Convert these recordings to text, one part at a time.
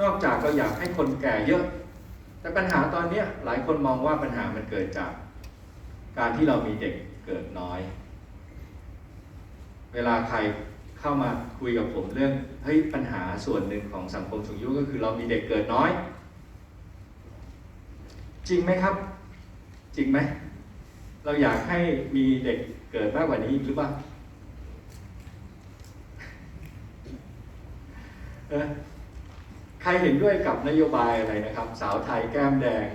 นอกจากเราอยากให้คนแก่เยอะ แต่ปัญหาตอนนี้หลายคนมองว่าปัญหามันเกิดจาก การที่เรามีเด็กเกิดน้อย เวลาใครเข้ามาคุยกับผมเรื่องเฮ้ยปัญหาส่วนหนึ่งของสังคมสูงอายุก็คือเรามีเด็กเกิดน้อย จริงไหมครับ จริงไหมเราอยากให้มีเด็กเกิดมากกว่านี้หรือเปล่าเออ ใครเห็นด้วยกับนโยบายอะไรนะครับ สาวไทยแก้มแดง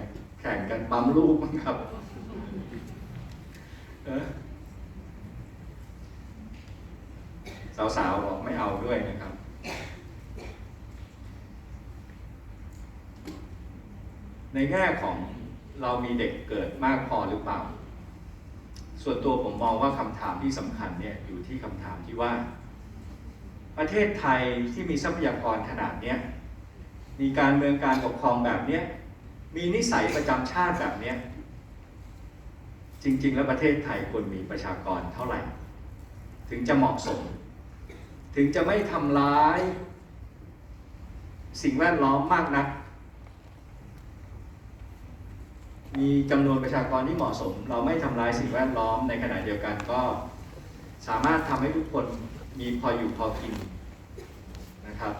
แข่งกันปั๊มลูกมั้งครับสาวๆบอกไม่เอาด้วยนะครับ ในแง่ของเรามีเด็กเกิดมากพอหรือเปล่า ส่วนตัวผมมองว่าคำถามที่สำคัญเนี่ยอยู่ที่คำถามที่ว่า ประเทศไทยที่มีทรัพยากรขนาดเนี้ย มีการเมืองการปกครองแบบเนี้ยมีนิสัยประจำชาติแบบเนี้ยจริง ๆ แล้วประเทศไทยควรมีประชากรเท่าไหร่ ถึงจะเหมาะสม ถึงจะไม่ทำร้าย สิ่งแวดล้อมมากนัก มีจำนวนประชากรที่เหมาะสม เราไม่ทำลายสิ่งแวดล้อมในขณะเดียวกันก็สามารถทำให้ทุกคนมีพออยู่พอกินนะครับ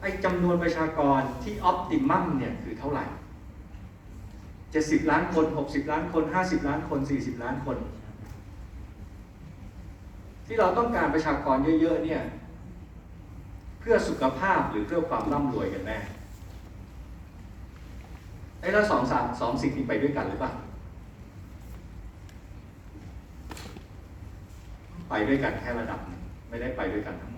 ไอ้จำนวนประชากรที่ออปติมัมเนี่ยคือเท่าไหร่70ล้านคน60ล้านคน50ล้านคน40ล้านคน ที่เราต้องการประชากรเยอะ ๆ เนี่ย เพื่อสุขภาพหรือเพื่อความร่ำรวยกันแน่ไอ้แล้วสองสามสองสิ่งนี้ไปด้วยกันหรือเปล่าไปด้วยกันแค่ระดับ ไม่ได้ไปด้วยกันทั้งหมด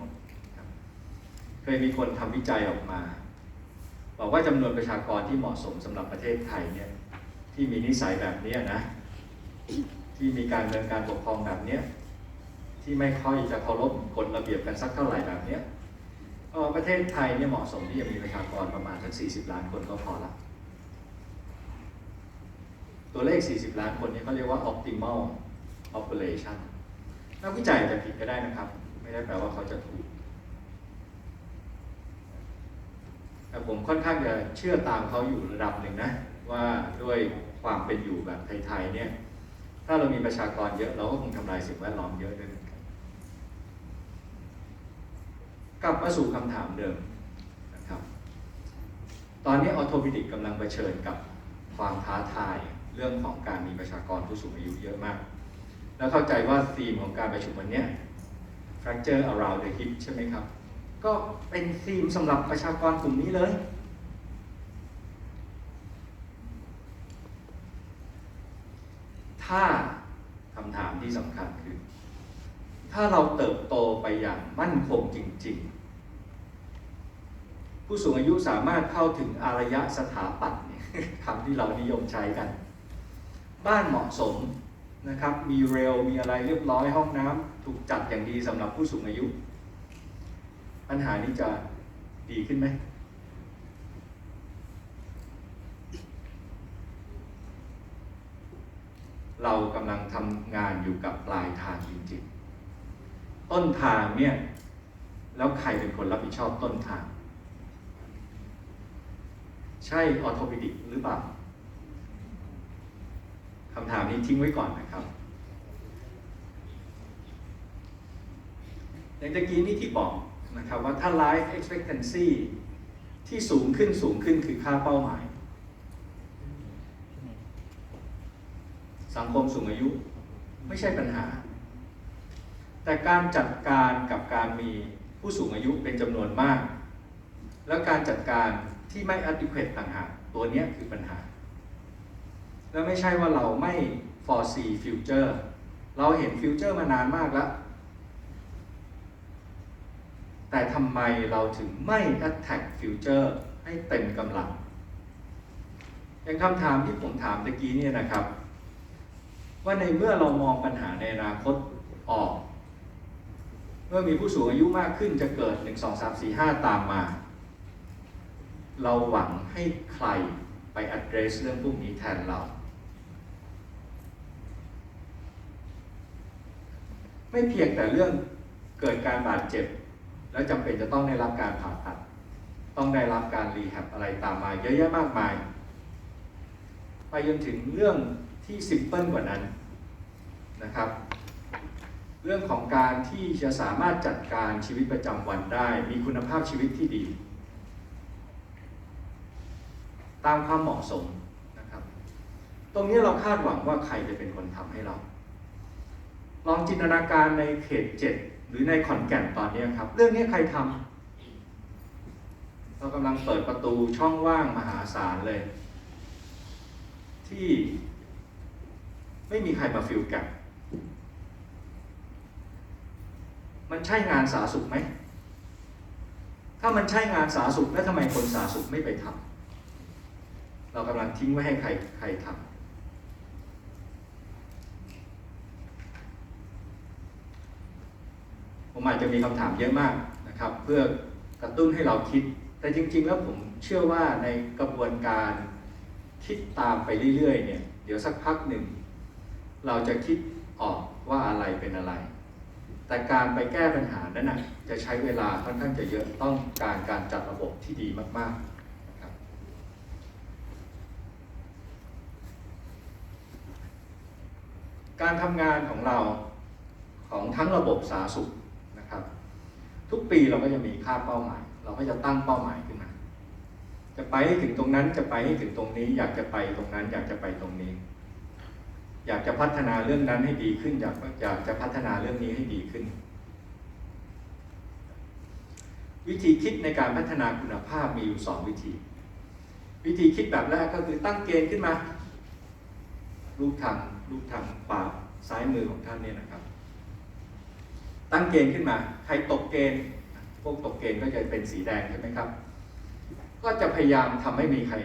ยมีคนทำวิจัยออกมา บอกว่าจำนวนประชากรที่เหมาะสมสำหรับประเทศไทยเนี่ยที่มีนิสัยแบบนี้นะ ที่มีการเมืองการปกครองแบบเนี้ยที่ไม่ค่อยจะเคารพกฎระเบียบกันสักเท่าไหร่แบบเนี้ยเอ่อประเทศไทยเนี่ยเหมาะสมที่จะมีประชากรประมาณสัก 40 ล้านคนก็พอละตัวเลข 40 ล้านคนนี้เขาเรียกว่า optimal population นักวิจัยจะผิดก็ได้นะครับ ไม่ได้แปลว่าเขาจะถูก แต่ผมค่อนข้างจะเชื่อตามเขาอยู่ระดับหนึ่งนะ ว่าด้วยความเป็นอยู่แบบไทยๆเนี่ย ถ้าเรามีประชากรเยอะเราก็คงทำลายสิ่งแวดล้อมเยอะด้วยเหมือนกันกลับมาสู่คำถามเดิมนะครับ ตอนนี้ออโทพิดิกกำลังเผชิญกับความท้าทายเรื่องของการมีประชากรผู้สูงอายุเยอะมาก แล้วเข้าใจว่าธีมของการประชุมวันนี้ Fracture around the hip ใช่ไหมครับ ก็เป็นธีมสำหรับประชากรกลุ่มนี้เลย ถ้าคำถามที่สำคัญคือ ถ้าเราเติบโตไปอย่างมั่นคงจริง ๆ ผู้สูงอายุสามารถเข้าถึงอารยสถาปัตย์คำที่เรานิยมใช้กัน บ้านเหมาะสมนะครับ มีเรล มีอะไรเรียบร้อยห้องน้ำถูกจัดอย่างดีสำหรับผู้สูงอายุ ปัญหานี้จะดีขึ้นไหม เรากำลังทำงานอยู่กับปลายทางจริงๆ ต้นทางเนี่ย แล้วใครเป็นคนรับผิดชอบต้นทาง ใช่ออโทปิดิกหรือเปล่าคำถามนี้ทิ้งไว้ก่อนนะครับอย่างตะกี้นี่ที่บอก นะครับว่าถ้า life expectancy ที่สูงขึ้นสูงขึ้นคือค่าเป้าหมาย สังคมสูงอายุไม่ใช่ปัญหา แต่การจัดการกับการมีผู้สูงอายุเป็นจำนวนมาก แล้วการจัดการที่ไม่ adequate ต่างหากตัวนี้คือปัญหา แล้วไม่ใช่ว่าเราไม่ foresee future เราเห็น future มานานมากแล้ว แต่ทำไมเราถึงไม่ attack future ให้เต็มกำลัง อย่างคำถามที่ผมถามตะกี้เนี่ยนะครับ ว่าในเมื่อเรามองปัญหาในอนาคตออก เมื่อมีผู้สูงอายุมากขึ้นจะเกิด 1 2 3 4 5 ตามมา เราหวังให้ใครไป address เรื่องพวกนี้แทนเรา ไม่เพียงแต่เรื่องเกิดการบาดเจ็บ แล้วจำเป็นจะต้องได้รับการผ่าตัด ต้องได้รับการรีแฮบอะไรตามมาเยอะแยะมากมาย ไปจนถึงเรื่องที่ซิมเพิลกว่านั้นนะครับ เรื่องของการที่จะสามารถจัดการชีวิตประจำวันได้ มีคุณภาพชีวิตที่ดี ตามความเหมาะสมนะครับ ตรงนี้เราคาดหวังว่าใครจะเป็นคนทำให้เรา ลองจินตนาการในเขตเจ็ด หรือในขอนแก่นตอนนี้ครับ เรื่องนี้ใครทำเรากำลังเปิดประตูช่องว่างมหาศาลเลย ที่ไม่มีใครมาฟิลกับมันใช่งานสาธารณสุขไหม ถ้ามันใช่งานสาธารณสุขแล้วทำไมคนสาธารณสุขไม่ไปทำเรากำลังทิ้งไว้ให้ใครใครทำ ผมอาจจะมีคำถามเยอะมากนะครับ เพื่อกระตุ้นให้เราคิด แต่จริง ๆ แล้วผมเชื่อว่าในกระบวนการคิดตามไปเรื่อยๆเนี่ยเดี๋ยวสักพักหนึ่ง เราจะคิดออกว่าอะไรเป็นอะไร แต่การไปแก้ปัญหานั้นนะจะใช้เวลาค่อนข้างจะเยอะต้องการการจัดระบบที่ดีมากๆนะครับการทำงานของเราของทั้งระบบสาธารณสุข ทุกปีเราก็จะมีค่าเป้าหมาย เราก็จะตั้งเป้าหมายขึ้นมา จะไปให้ถึงตรงนั้นจะไปให้ถึงตรงนี้ อยากจะไปตรงนั้น อยากจะไปตรงนี้ อยากจะพัฒนาเรื่องนั้นให้ดีขึ้น อยากอยากจะพัฒนาเรื่องนี้ให้ดีขึ้น วิธีคิดในการพัฒนาคุณภาพมีอยู่สองวิธี วิธีคิดแบบแรกก็คือตั้งเกณฑ์ขึ้นมารูปทางรูปทางขวาซ้ายมือของท่านเนี่ยนะครับ ตั้งเกณฑ์ขึ้นมา รตกเกณฑ์พวกตกเกณฑ์ก็จะเป็นสีแดงใช่ไหมครับ ก็จะพยายามทำให้มีใคร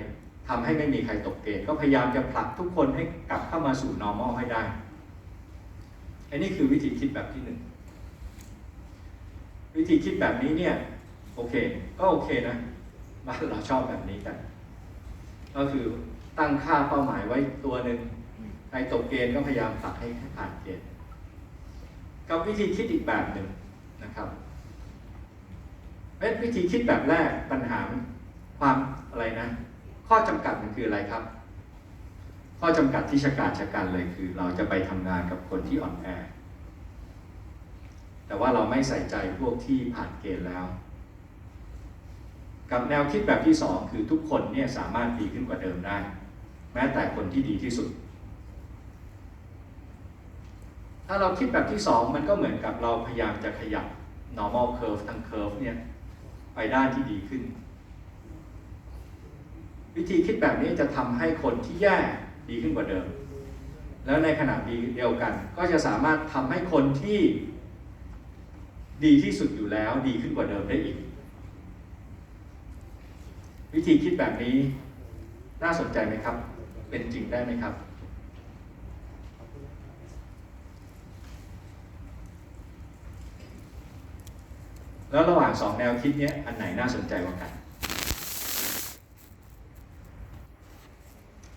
ทำให้ไม่มีใครตกเกณฑ์ก็พยายามจะผลักทุกคนให้กลับเข้ามาสู่ normal ให้ได้ อันนี้คือวิธีคิดแบบที่หนึ่งวิธีคิดแบบนี้เนี่ยโอเค ก็โอเคนะบ้านเราชอบแบบนี้กัน ก็คือตั้งค่าเป้าหมายไว้ตัวหนึ่งใครตกเกณฑ์ก็พยายามผลักให้ผ่านเกณฑ์กับวิธีคิดอีกแบบหนึ่ง นะครับเป็นวิธีคิดแบบแรกปัญหาความอะไรนะ ข้อจำกัดมันคืออะไรครับ ข้อจำกัดที่ชะกาจชะกันเลยคือ เราจะไปทำงานกับคนที่อ่อนแอแต่ว่าเราไม่ใส่ใจพวกที่ผ่านเกณฑ์แล้ว กับแนวคิดแบบที่สองคือทุกคนเนี่ยสามารถดีขึ้นกว่าเดิมได้ แม้แต่คนที่ดีที่สุด ถ้าเราคิดแบบที่สองมันก็เหมือนกับเราพยายามจะขยับ normal curve ทั้ง curve เนี่ยไปด้านที่ดีขึ้น วิธีคิดแบบนี้จะทำให้คนที่แย่ดีขึ้นกว่าเดิม แล้วในขณะเดียวกัน ก็จะสามารถทำให้คนที่ดีที่สุดอยู่แล้วดีขึ้นกว่าเดิมได้อีก วิธีคิดแบบนี้น่าสนใจไหมครับ เป็นจริงได้ไหมครับ แล้วระหว่างสองแนวคิดนี้อันไหนน่าสนใจกว่ากัน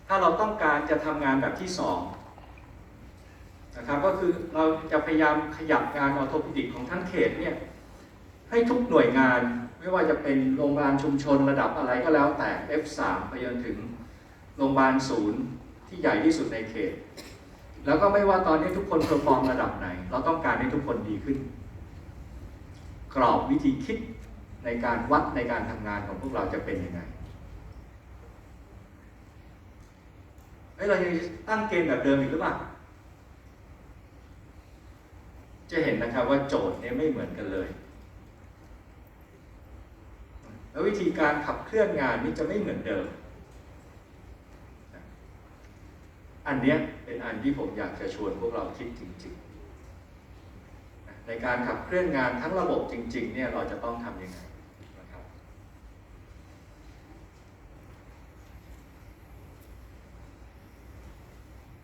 ถ้าเราต้องการจะทำงานแบบที่สองนะครับก็คือเราจะพยายามขยับงานออโทปิดิกของทั้งเขตเนี่ยให้ทุกหน่วยงานไม่ว่าจะเป็นโรงพยาบาลชุมชนระดับอะไรก็แล้วแต่ F3 ไปจนถึงโรงพยาบาลศูนย์ที่ใหญ่ที่สุดในเขต แล้วก็ไม่ว่าตอนนี้ทุกคนเพอร์ฟอร์มระดับไหน เราต้องการให้ทุกคนดีขึ้น กรอบวิธีคิดในการวัดในการทำงานของพวกเราจะเป็นยังไงเฮ้ยเรายังตั้งเกณฑ์แบบเดิมอีกหรือเปล่า จะเห็นนะครับว่าโจทย์เนี่ยไม่เหมือนกันเลย แล้ววิธีการขับเคลื่อนงานนี่จะไม่เหมือนเดิม อันเนี้ยเป็นอันที่ผมอยากจะชวนพวกเราคิดจริงๆ ในการขับเคลื่อนงานทั้งระบบจริงๆเนี่ยเราจะต้องทำยังไงนะครับ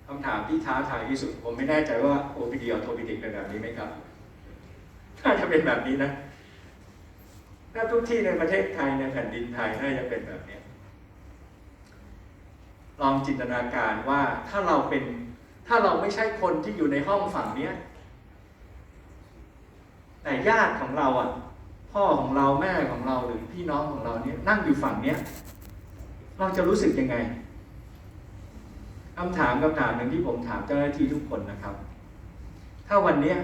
คำถามที่ท้าทายที่สุด ผมไม่แน่ใจว่า OPD ออโทปิดิกเป็นแบบนี้ไหมครับน่าจะเป็นแบบนี้นะถ้าทุกที่ในประเทศไทยในแผ่นดินไทยน่าจะเป็นแบบนี้ลองจินตนาการว่าถ้าเราเป็นถ้าเราไม่ใช่คนที่อยู่ในห้องฝั่งเนี้ย แต่ญาติของเราอะ พ่อของเราแม่ของเราหรือพี่น้องของเราเนี่ยนั่งอยู่ฝั่งเนี้ย เราจะรู้สึกยังไงคำถามคำถามหนึ่งที่ผมถามเจ้าหน้าที่ทุกคนนะครับ ถ้าวันเนี้ย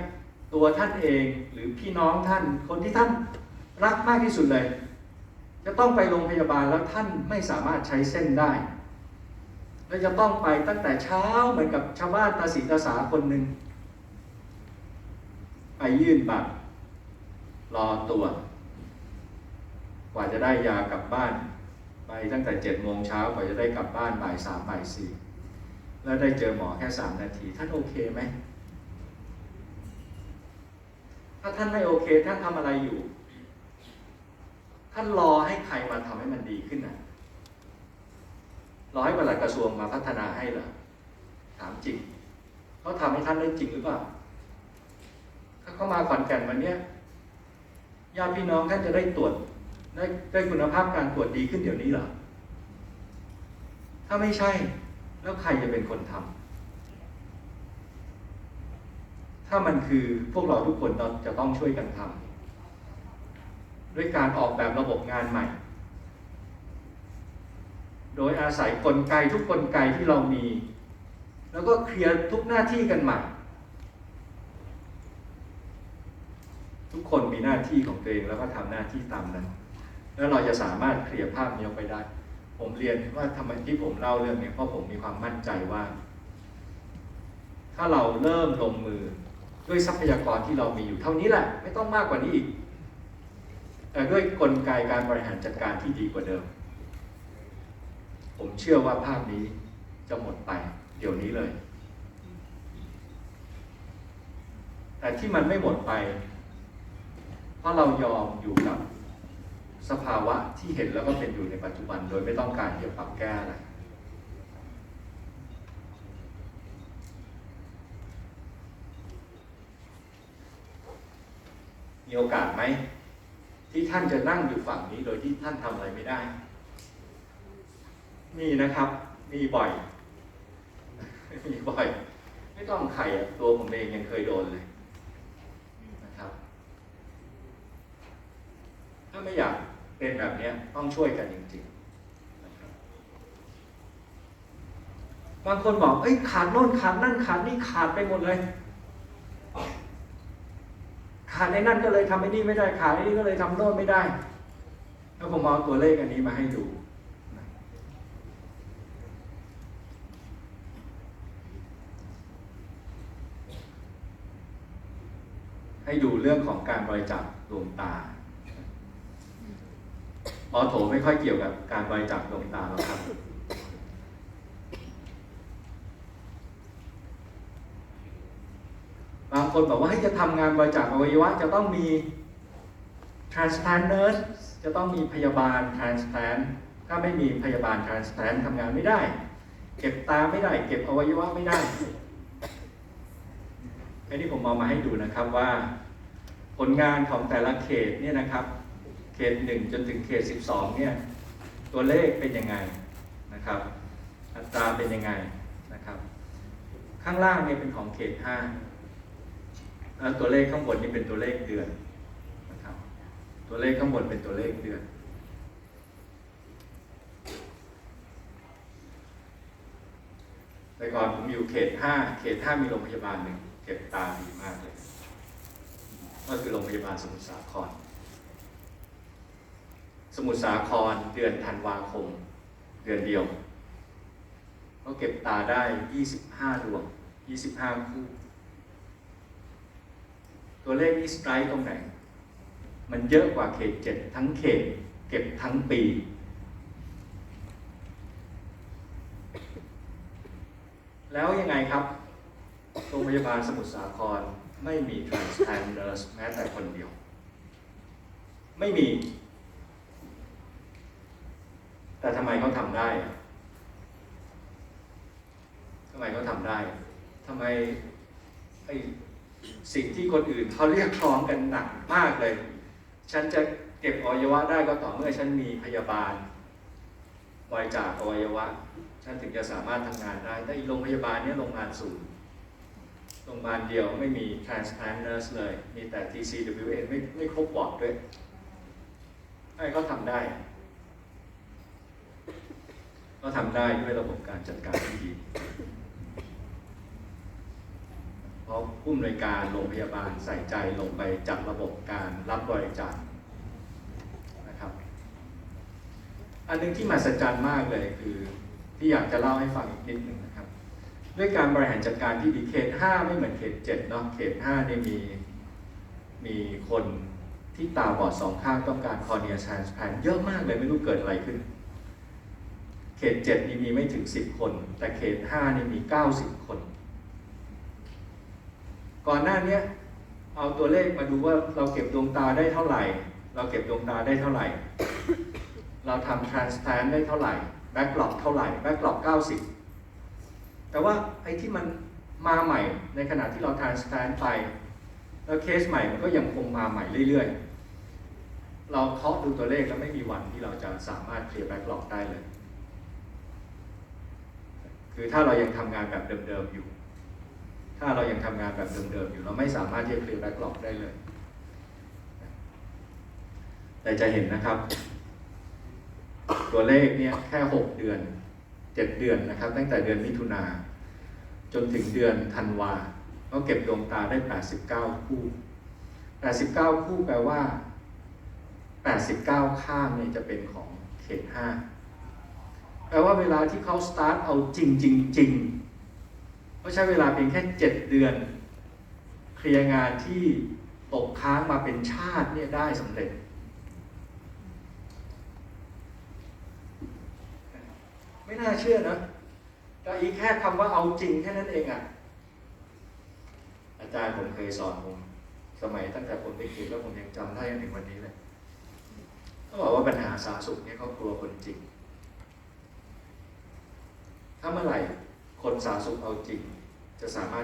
ตัวท่านเองหรือพี่น้องท่านคนที่ท่านรักมากที่สุดเลย จะต้องไปโรงพยาบาลแล้วท่านไม่สามารถใช้เส้นได้ และจะต้องไปตั้งแต่เช้าเหมือนกับชาวบ้านตาสีตาสาคนหนึ่งไปยื่นบัตร รอตรวจกว่าจะได้ยากลับบ้าน ไปตั้งแต่เจ็ดโมงเช้ากว่าจะได้กลับบ้านบ่ายสามบ่ายสี่แล้วได้เจอหมอแค่สามนาที ท่านโอเคไหม ถ้าท่านไม่โอเค ท่านทำอะไรอยู่ ท่านรอให้ใครมาทำให้มันดีขึ้นนะรอให้ปลัดกระทรวงมาพัฒนาให้เหรอถามจริงเขาทำให้ท่านได้จริงหรือเปล่า ถ้าเขามาขอนแก่นวันนี้ ญาติพี่น้องท่านจะได้ตรวจได้ได้คุณภาพการตรวจดีขึ้นเดี๋ยวนี้เหรอ ถ้าไม่ใช่ แล้วใครจะเป็นคนทำถ้ามันคือพวกเราทุกคนเราจะต้องช่วยกันทำด้วยการออกแบบระบบงานใหม่ โดยอาศัยกลไกทุกกลไกที่เรามี แล้วก็เคลียร์ทุกหน้าที่กันใหม่ ทุกคนมี หน้าที่ของตัวเองแล้วก็ทำหน้าที่ตามนั้น แล้วเราจะสามารถเคลียร์ภาพนี้ออกไปได้ ผมเรียนว่าทำไมที่ผมเล่าเรื่องนี้เพราะผมมีความมั่นใจว่า ถ้าเราเริ่มลงมือด้วยทรัพยากรที่เรามีอยู่เท่านี้แหละ ไม่ต้องมากกว่านี้อีกแต่ด้วยกลไกการบริหารจัดการที่ดีกว่าเดิม ผมเชื่อว่าภาพนี้จะหมดไปเดี๋ยวนี้เลย แต่ที่มันไม่หมดไป เพราะเรายอมอยู่กับสภาวะที่เห็นแล้วก็เป็นอยู่ในปัจจุบัน โดยไม่ต้องการที่จะปรับแก้อะไรมีโอกาสไหม ที่ท่านจะนั่งอยู่ฝั่งนี้โดยที่ท่านทำอะไรไม่ได้ มีนะครับ มีบ่อย มีบ่อย ไม่ต้องใครตัวผมเองยังเคยโดนเลยนะครับ ถ้า ไม่อยากเป็นแบบนี้ต้องช่วยกันจริงๆนะครับบางคนบอกเอ้ยขาดโน่นขาดนั่นขาดนี่ขาดไปหมดเลย ขาดในนั่นก็เลยทำไอ้นี่ไม่ได้ขาดไอ้นี่ก็เลยทำโน่นไม่ได้ แล้วผมเอาตัวเลขอันนี้มาให้ดูให้ดูเรื่องของการบริจาคดวงตา หมอโถไม่ค่อยเกี่ยวกับการบริจาคดวงตาหรอกครับ บางคนบอกว่าให้จะทำงานบริจาคอวัยวะจะต้องมี transplant nurse จะต้องมีพยาบาล transplant ถ้าไม่มีพยาบาล transplant ทำงานไม่ได้ เก็บตาไม่ได้ เก็บอวัยวะไม่ได้อันนี้ผมเอามาให้ดูนะครับว่า ผลงานของแต่ละเขตเนี่ยนะครับ เขตหนึ่งจนถึงเขต12เนี่ยตัวเลขเป็นยังไงนะครับ อัตราเป็นยังไงนะครับ ข้างล่างเนี่ยเป็นของเขต5แล้วตัวเลขข้างบนนี่เป็นตัวเลขเดือนนะครับ ตัวเลขข้างบนเป็นตัวเลขเดือนแต่ก่อนผมอยู่เขต5เขต5มีโรงพยาบาลหนึ่งเก็บตาดีมากเลย ก็คือโรงพยาบาลสมุทรสาคร สมุทรสาครเดือนธันวาคม เดือนเดียว ก็เก็บตาได้ 25 ดวง 25 คู่ ตัวเลขนี้สไตร์ตรงไหน มันเยอะกว่าเขต 7 ทั้งเขต เก็บทั้งปี แล้วยังไงครับ โรงพยาบาลสมุทรสาครไม่มี transplant nurse แม้แต่คนเดียว ไม่มี แต่ทำไมเขาทำได้อะทำไมเขาทำได้ทำไมไอ้สิ่งที่คนอื่นเขาเรียกร้องกันหนักมากเลย ฉันจะเก็บอวัยวะได้ก็ต่อเมื่อฉันมีพยาบาลบริจาคอวัยวะ ฉันถึงจะสามารถทำงานได้ แต่อีโรงพยาบาลเนี้ยโรงงานศูนย์โรงพยาบาลเดียวไม่มี transplant nurse เลย มีแต่ TCWA ไม่ไม่ครบวอร์ดด้วยไม่ก็ทำได้ ก็ทำได้ด้วยระบบการจัดการที่ดีเพราะผู้อำนวยการโรงพยาบาลใส่ใจลงไปจัดระบบการรับบริจาคนะครับ อันหนึงที่มหัศจรรย์มากเลยคือที่อยากจะเล่าให้ฟังอีกนิดหนึ่งนะครับ ด้วยการบริหารจัดการที่ดีเขต 5 ไม่เหมือนเขต 7 เนาะเขต 5 เนี่ยมีมีคนที่ตาบอดสองข้างต้องการคอเนีย t ท a น s ์ l a n t เยอะมากเลยไม่รู้เกิดอะไรขึ้น ขต7นี่มีไม่ถึง10คน แต่เขต5นี่มี90คน ก่อนหน้านี้เอาตัวเลขมาดูว่าเราเก็บดวงตาได้เท่าไหร่ เราเก็บดวงตาได้เท่าไหร่ เราทำ transplant ได้เท่าไหร่ backlog เท่าไหร่ backlog 90แต่ว่าไอ้ที่มันมาใหม่ในขณะที่เรา transplant ไป แล้วเคสใหม่มันก็ยังคงมาใหม่เรื่อยๆ เราเคาะดูตัวเลขแล้วไม่มีวันที่เราจะสามารถเคลียร์ backlog ได้เลย คือถ้าเรายังทำงานแบบเดิมๆอยู่ ถ้าเรายังทำงานแบบเดิมๆอยู่ เราไม่สามารถที่จะเคลียร์ backlog ได้เลย แต่จะเห็นนะครับ ตัวเลขเนี่ยแค่ 6 เดือน 7 เดือนนะครับ ตั้งแต่เดือนมิถุนาจนถึงเดือนธันวาก็เก็บดวงตาได้ 89 คู่ 89 คู่แปลว่า 89 ข้างเนี่ยจะเป็นของเขต 5 แปลว่าเวลาที่เขาสตาร์ทเอาจริงจริงจริงเขาใช้เวลาเพียงแค่7เดือน เคลียร์งานที่ตกค้างมาเป็นชาติเนี่ยได้สำเร็จ ไม่น่าเชื่อนะแต่อีกแค่คำว่าเอาจริงแค่นั้นเองอะ่ะ อาจารย์ผมเคยสอนผมสมัยตั้งแต่ผมเป็นเด็กแล้วผมยังจำได้จนถึงวันนี้เลยเขาบอกว่าปัญหาสาสุขเนี่ยเขากลัวคนจริง ถ้าเมื่อไหร่คนสาธารณสุขเอาจริง จะสามารถ